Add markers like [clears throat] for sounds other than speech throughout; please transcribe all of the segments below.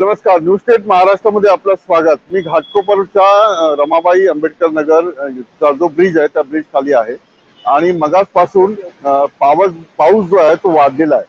नमस्कार new state महाराष्ट्रामध्ये आपलं स्वागत. मी घाटकोपरच्या रमाबाई आंबेडकर नगर चा जो ब्रिज आहे त्या ब्रिज खाली आहे. आणि मगासपासून पावस पाऊस जो आहे तो वाढलेला आहे.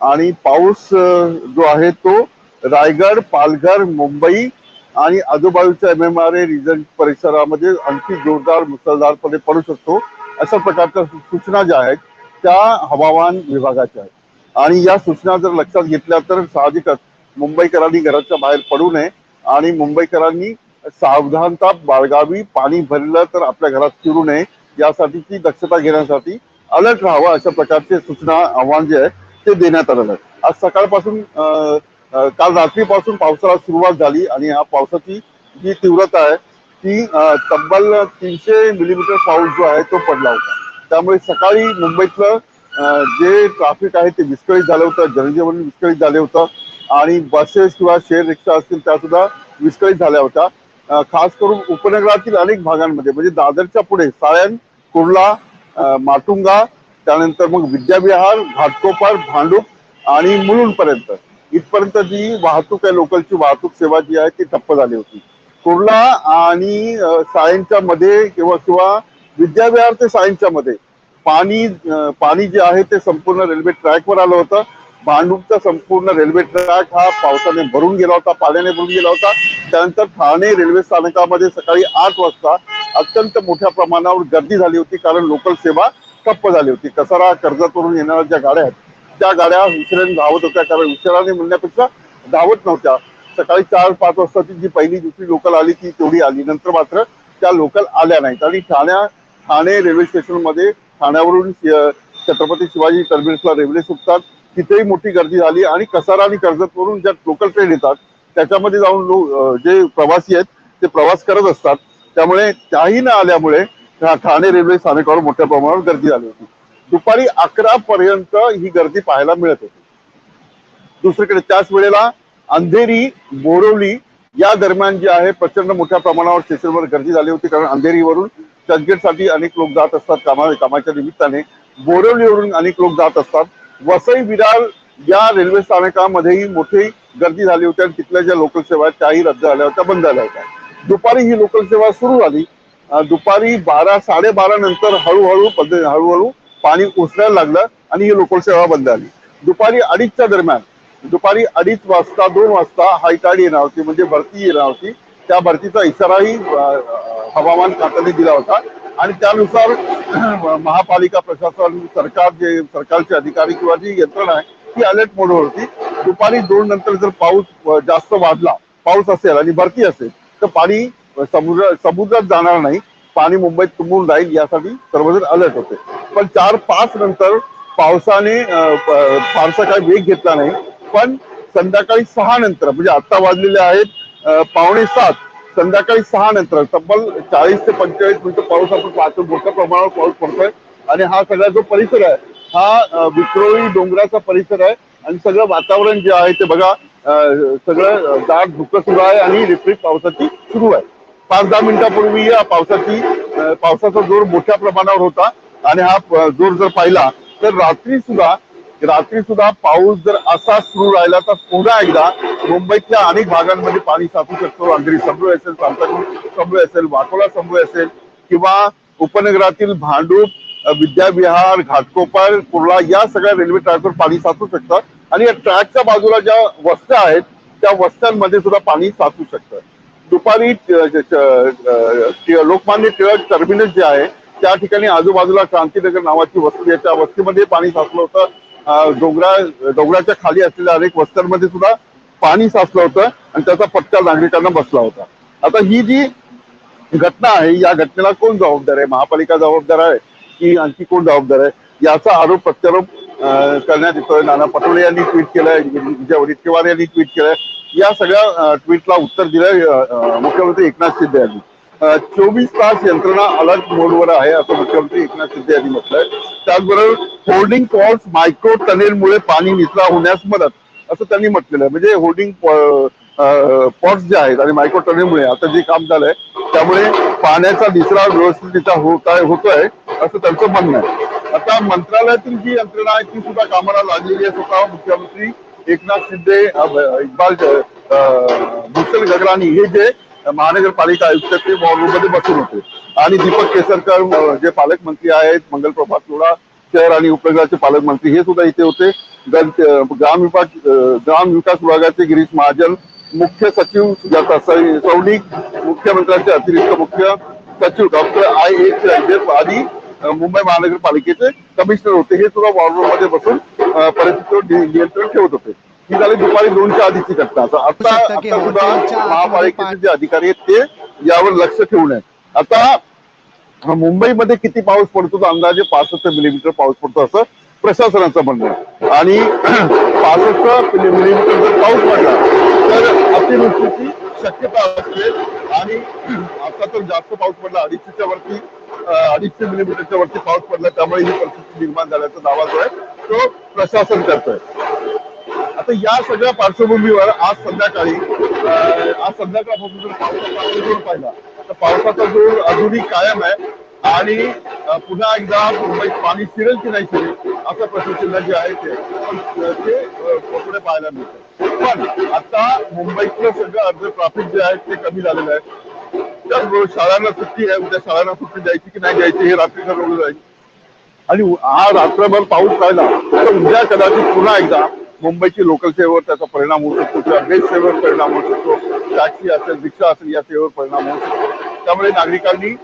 आणि पाऊस जो आहे तो रायगड पालघर मुंबई आणि आजूबाजूच्या M M R A region परिसरामध्ये आणखी जोरदार मुसळधारपणे पडू शकतो अशा प्रकारच्या सूचना ज्या आहेत त्या हवामान विभागाच्या आहेत. आणि या सूचना जर लक्षात घेतल्या तर साहजिकच मुंबईकरांनी घराच्या बाहेर पडू नये आणि मुंबईकरांनी सावधानता बाळगावी पाणी भरलं तर आपल्या घरात शिरू नये यासाठीची दक्षता घेण्यासाठी अलर्ट राहावं अशा प्रकारचे सूचना आव्हान जे आहे ते देण्यात आलेलं आहे. आज सकाळपासून काल रात्रीपासून पावसाला सुरुवात झाली आणि या पावसाची जी तीव्रता आहे ती तब्बल तीनशे मिलीमीटर पाऊस जो आहे तो पडला होता. त्यामुळे सकाळी मुंबईतलं अं, जे ट्रॅफिक आहे ते विस्कळीत झालं होतं जनजीवन विस्कळीत झालं होतं. आणि बसेस किंवा शेअर रिक्षा असतील त्या सुद्धा विस्कळीत झाल्या होत्या. खास करून उपनगरातील अनेक भागांमध्ये म्हणजे दादरच्या पुढे सायन कुर्ला माटुंगा त्यानंतर मग विद्याविहार घाटकोपर भांडूप आणि मुलुंडपर्यंत. इथपर्यंत जी वाहतूक आहे लोकलची वाहतूक सेवा जी आहे ती ठप्प झाली होती. कुर्ला आणि सायनच्या मध्ये किंवा किंवा विद्याविहार ते सायनच्या मध्ये. पाणी पाणी जे आहे ते संपूर्ण रेल्वे ट्रॅकवर आलं होतं. भांडूपचा संपूर्ण रेल्वे ट्रॅक हा पावसाने भरून गेला होता पाण्याने भरून गेला होता. त्यानंतर ठाणे रेल्वे स्थानकामध्ये सकाळी आठ वाजता अत्यंत मोठ्या प्रमाणावर गर्दी झाली होती कारण लोकल सेवा ठप्प झाली होती. कसारा कर्जतवरून येणाऱ्या ज्या गाड्या आहेत त्या गाड्या उशिराने धावत होत्या कारण उशिराने म्हणण्यापेक्षा धावत नव्हत्या. सकाळी चार पाच वाजताची जी पहिली दुसरी लोकल आली ती तेवढी आली. नंतर मात्र त्या लोकल आल्या नाहीत. आणि ठाण्या ठाणे रेल्वे स्टेशनमध्ये ठाण्यावरून छत्रपती शिवाजी टर्मिनसला रेल्वे सुटतात. तिथेही मोठी गर्दी झाली आणि कसारा आणि कर्जतवरून ज्या लोकल ट्रेन येतात त्याच्यामध्ये जाऊन लोक जे प्रवासी आहेत ते प्रवास करत असतात. त्यामुळे त्याही न आल्यामुळे ठाणे रेल्वे स्थानकावर मोठ्या प्रमाणावर गर्दी झाली होती. दुपारी अकरा पर्यंत ही गर्दी पाहायला मिळत होती. दुसरीकडे त्याच वेळेला अंधेरी बोरवली या दरम्यान जे आहे प्रचंड मोठ्या प्रमाणावर स्टेशनवर गर्दी झाली होती कारण अंधेरीवरून चर्चगेटसाठी अनेक लोक जात असतात कामा कामाच्या निमित्ताने. बोरवलीवरून अनेक लोक जात असतात. वसई विरार या रेल्वे स्थानकामध्येही मोठी गर्दी झाली होती आणि तिथल्या ज्या लोकल सेवा आहेत त्याही रद्द झाल्या होत्या बंद झाल्या होत्या. दुपारी ही लोकल सेवा सुरू झाली. दुपारी बारा साडेबारा नंतर हळूहळू पद्धत हळूहळू पाणी ओसरायला लागलं आणि ही लोकल सेवा बंद झाली. दुपारी अडीचच्या दरम्यान दुपारी अडीच वाजता दोन वाजता हायकार्ड येणार होती म्हणजे भरती येणार होती. त्या भरतीचा इशाराही हवामान खात्याने दिला होता. आणि त्यानुसार [clears throat] महापालिका प्रशासन सरकार जे सरकारचे अधिकारी किंवा जी यंत्रणा आहे ती अलर्ट मोडवरती होती दुपारी दोन नंतर जर पाऊस जास्त वाढला पाऊस असेल आणि भरती असेल तर पाणी समुद्र समुद्रात जाणार नाही. पाणी मुंबईत तुंबून राहील यासाठी सर्वजण अलर्ट होते. पण चार पाच नंतर पावसाने फारसा काही वेग घेतला नाही. पण संध्याकाळी सहा नंतर म्हणजे आता वाजलेले आहेत पावणे सात संध्याकाळी सहा नंतर तब्बल चाळीस ते पंचेचाळीस मिनिटं पाऊस आपण पाहतो मोठ्या प्रमाणावर पाऊस पडतोय. आणि हा सगळा जो परिसर आहे हा विक्रोळी डोंगराचा परिसर आहे. आणि सगळं वातावरण जे आहे ते बघा सगळं दाट धुकं सुरू आहे आणि रिपरिप पावसाची सुरू आहे. पाच दहा मिनिटापूर्वी या पावसाची पावसाचा जोर मोठ्या प्रमाणावर होता. आणि हा जोर जर पाहिला तर रात्री सुद्धा रात्री सुद्धा पाऊस जर असा सुरू राहिला तर पुन्हा एकदा मुंबईतल्या अनेक भागांमध्ये पाणी साचू शकतो. अंधेरी समृद्ध असेल सांताक्रूज समृद्ध असेल वाकोला समृद्ध असेल किंवा उपनगरातील भांडूप विद्याविहार घाटकोपर कुर्ला या सगळ्या रेल्वे ट्रॅकवर पाणी साचू शकतं. आणि या ट्रॅकच्या बाजूला ज्या वस्त्या आहेत त्या वस्त्यांमध्ये सुद्धा पाणी साचू शकतं. दुपारी लोकमान्य टिळक टर्मिनस जे आहे त्या ठिकाणी आजूबाजूला क्रांतीनगर नावाची वस्ती आहे. त्या वस्तीमध्ये पाणी साचलं होतं. डोंगरा डोंगराच्या खाली असलेल्या अनेक वस्त्यांमध्ये सुद्धा पाणी साचलं होतं आणि त्याचा फटका नागरिकांना बसला होता. आता ही जी घटना आहे या घटनेला कोण जबाबदार आहे? महापालिका जबाबदार आहे की आणखी कोण जबाबदार आहे? याचा आरोप प्रत्यारोप करण्यात येतोय. नाना पटोले यांनी ट्विट केलंय विजय वडेट्टीवार यांनी ट्विट केलंय. या सगळ्या ट्विटला उत्तर दिलंय मुख्यमंत्री एकनाथ शिंदे यांनी. चोवीस तास यंत्रणा अलर्ट मोडवर आहे असं मुख्यमंत्री एकनाथ शिंदे यांनी म्हटलंय. त्याचबरोबर होर्डिंग पॉट्स मायक्रो टनेलमुळे पाणी निचरा होण्यास मदत असं त्यांनी म्हटलेलं आहे. म्हणजे होर्डिंग पॉट्स जे आहेत आणि मायक्रो टनेलमुळे आता जे काम झालंय त्यामुळे पाण्याचा निचरा व्यवस्थितरित्या होत आहे होतोय असं त्यांचं म्हणणं आहे. आता मंत्रालयातील जी यंत्रणा आहे ती सुद्धा कामाला लागलेली आहे स्वतः मुख्यमंत्री एकनाथ शिंदे अ, इक्बाल भूषण गगरानी हे जे महानगरपालिका आयुक्त ते वॉर रूममध्ये बसून होते. आणि दीपक केसरकर जे पालकमंत्री आहेत मंगल प्रभात लोढा शहर आणि उपनगराचे पालकमंत्री हे सुद्धा इथे होते. ग्राम विभाग ग्राम विकास विभागाचे गिरीश महाजन मुख्य सचिव सुजाता सौनिक मुख्यमंत्र्यांचे अतिरिक्त मुख्य सचिव डॉक्टर आय एच जयदेव आणि मुंबई महानगरपालिकेचे कमिशनर होते. हे सुद्धा वॉर रूममध्ये बसून परिस्थितीवर नियंत्रण ठेवत होते. ही झाली दुपारी दोनच्या आधीची घटना. आता आता सुद्धा महापालिकेचे जे अधिकारी आहेत ते यावर लक्ष ठेवून आहेत. आता मुंबईमध्ये किती पाऊस पडतो तर अंदाजे पासष्ट मिलीमीटर पाऊस पडतो असं प्रशासनाचं म्हणणं आहे. आणि [clears throat] पासष्ट मिलीमीटर जर पाऊस पडला तर अतिवृष्टीची शक्यता असते. आणि [clears throat] आता तर जास्त पाऊस पडला अडीचशेच्या वरती अडीचशे मिलीमीटरच्या वरती पाऊस पडला त्यामुळे ही परिस्थिती निर्माण झाल्याचा दावा जो आहे तो प्रशासन करतोय. आता या सगळ्या पार्श्वभूमीवर आज संध्याकाळी आज संध्याकाळपासून जर पावसाचा जोर पाहिला तर पावसाचा जोर अजूनही कायम आहे. आणि पुन्हा एकदा मुंबईत पाणी शिरेल की नाही शिरेल असं प्रश्नचिन्ह जे आहे ते ते पुढे पाहायला मिळतं? पण आता मुंबईतलं सगळं अर्ध ट्राफिक जे आहे ते कमी झालेलं आहे. त्याचबरोबर शाळांना सुट्टी आहे उद्या शाळांना सुट्टी द्यायची की नाही द्यायची हे रात्री ठरवलं जाईल आणि हा रात्रभर पाऊस राहिला तर उद्या कदाचित पुन्हा एकदा मुंबईची लोकल सेवेवर त्याचा परिणाम होऊ शकतो किंवा बेस्ट सेवेवर परिणाम होऊ शकतो. टॅक्सी असेल रिक्षा असेल या सेवेवर परिणाम होऊ शकतो. त्यामुळे नागरिकांनी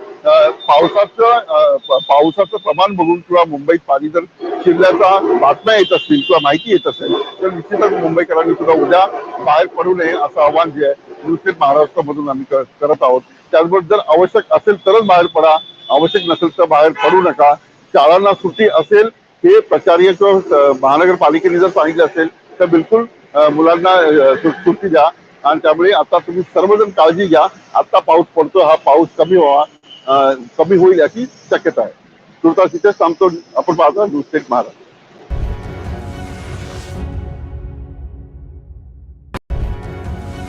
पावसाचं पावसाचं प्रमाण बघून किंवा मुंबईत पाणी जर शिरल्याचा बातम्या येत असतील किंवा माहिती येत असेल तर निश्चितच मुंबईकरांनी सुद्धा उद्या बाहेर पडू नये असं आव्हान जे आहे न्यूज महाराष्ट्रामधून आम्ही करत आहोत. त्याचबरोबर जर आवश्यक असेल तरच बाहेर पडा. आवश्यक नसेल तर बाहेर पडू नका. शाळांना सुट्टी असेल हे प्रचार्य किंवा महानगरपालिकेने जर सांगितले असेल तर बिलकुल मुलांना सुट्टी द्या. आणि त्यामुळे आता तुम्ही सर्वजण काळजी घ्या. आता पाऊस पडतो हा पाऊस कमी व्हावा कमी होईल याची शक्यता आहे. तुर्तास इथेच थांबतो आपण पाहतो न्यूज स्टेट महाराष्ट्र